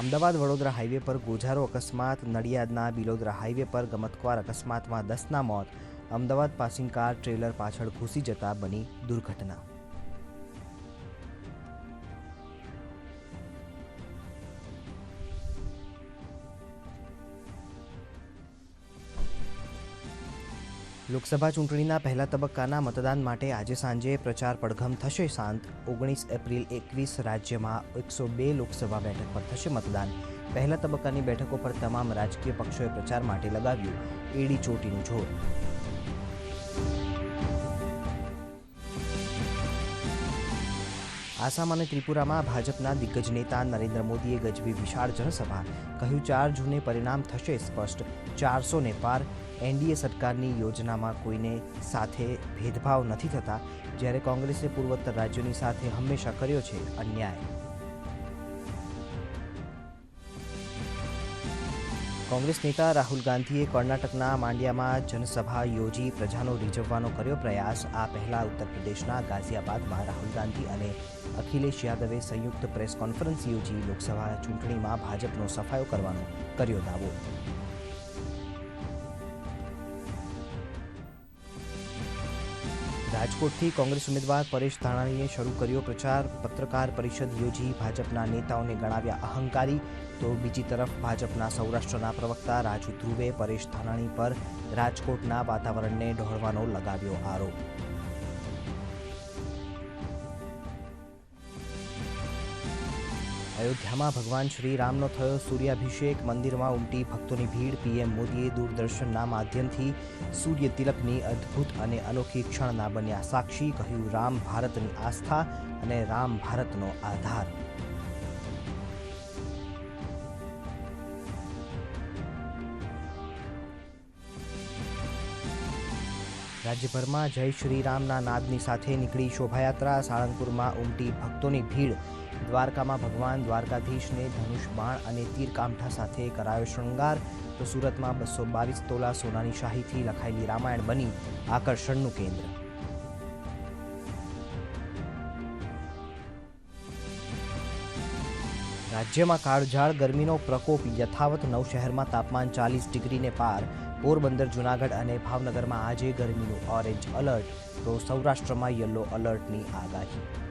Ahmedabad Vadodara highway પર ગોઝારો અકસ્માત, નડિયાદના Bilodra highway પર ગમતકવાર અકસ્માતમાં દસના મોત, અમદાવાદ પાસિંગ કાર ટ્રેલર પાછળ ઘૂસી જતા બની દુર્ઘટના. લોકસભા ચૂંટણીના પહેલા તબક્કાના મતદાન માટે આજે સાંજે પ્રચાર પડઘમ થશે. શાંત ઓગણીસ એપ્રિલ એકવીસ રાજ્યમાં એકસો બે લોકસભા બેઠક પર થશે મતદાન. પહેલા તબક્કાની બેઠકો પર તમામ રાજકીય પક્ષોએ પ્રચાર માટે લગાવ્યું એડી ચોટીનું જોર. આસામ અને ત્રિપુરામાં ભાજપના દિગ્ગજ નેતા નરેન્દ્ર મોદીએ ગજવી વિશાળ જનસભા. કહ્યું, ચાર જૂને પરિણામ થશે સ્પષ્ટ. ચારસો ને પાર એનડીએ સરકારની યોજનામાં કોઈને સાથે ભેદભાવ નથી થતા, જ્યારે કોંગ્રેસે પૂર્વોત્તર રાજ્યોની સાથે હંમેશા કર્યો છે અન્યાય. કોંગ્રેસ નેતા રાહુલ ગાંધીએ કર્ણાટકના માંડ્યામાં જનસભા યોજી પ્રજાનો રીઝવવાનો કર્યો પ્રયાસ. આ પહેલા ઉત્તર પ્રદેશના ગાઝિયાબાદમાં રાહુલ ગાંધી અને અખિલેશ યાદવે સંયુક્ત પ્રેસ કોન્ફરન્સ યોજી લોકસભા ચૂંટણીમાં ભાજપનો સફાયો કરવાનો કર્યો દાવો. રાજકોટથી કોંગ્રેસ ઉમેદવાર પરેશ ધાનાણીએ શરૂ કર્યો પ્રચાર. પત્રકાર પરિષદ યોજી ભાજપના નેતાઓને ગણાવ્યા અહંકારી. તો બીજી તરફ ભાજપના સૌરાષ્ટ્રના પ્રવક્તા રાજુ ધ્રુવે પરેશ ધાનાણી પર રાજકોટના વાતાવરણને ઢોળવાનો લગાવ્યો આરોપ. અયોધ્યામાં ભગવાન શ્રી રામનો થયો સૂર્યાભિષેક. મંદિરમાં ઉમટી ભક્તોની ભીડ. પીએમ મોદીએ દૂરદર્શનના માધ્યમથી સૂર્ય તિલકની અદ્ભુત અને અનોખી ક્ષણના બન્યા સાક્ષી. કહ્યું, રામ ભારતની આસ્થા અને રામ ભારતનો આધાર. રાજ્યભરમાં જય શ્રી રામના નાદની સાથે નીકળી શોભાયાત્રા. સાળંગપુરમાં ઉમટી ભક્તોની ભીડ. દ્વારકામાં ભગવાન દ્વારકાધીશને ધનુષ બાણ અને તીર કામઠા સાથે કરાયો શૃંગાર તો સુરતમાં બસો બાવીસ તોલા સોનાની શાહીથી લખાયેલી રામાયણ બની આકર્ષણનું કેન્દ્ર. રાજ્યમાં કાળઝાળ ગરમીનો પ્રકોપ યથાવત નવ શહેરમાં તાપમાન ચાલીસ ડિગ્રીને પાર. પોરબંદર, જૂનાગઢ અને ભાવનગરમાં આજે ગરમીનું ઓરેન્જ અલર્ટ. તો સૌરાષ્ટ્રમાં યલો અલર્ટની આગાહી.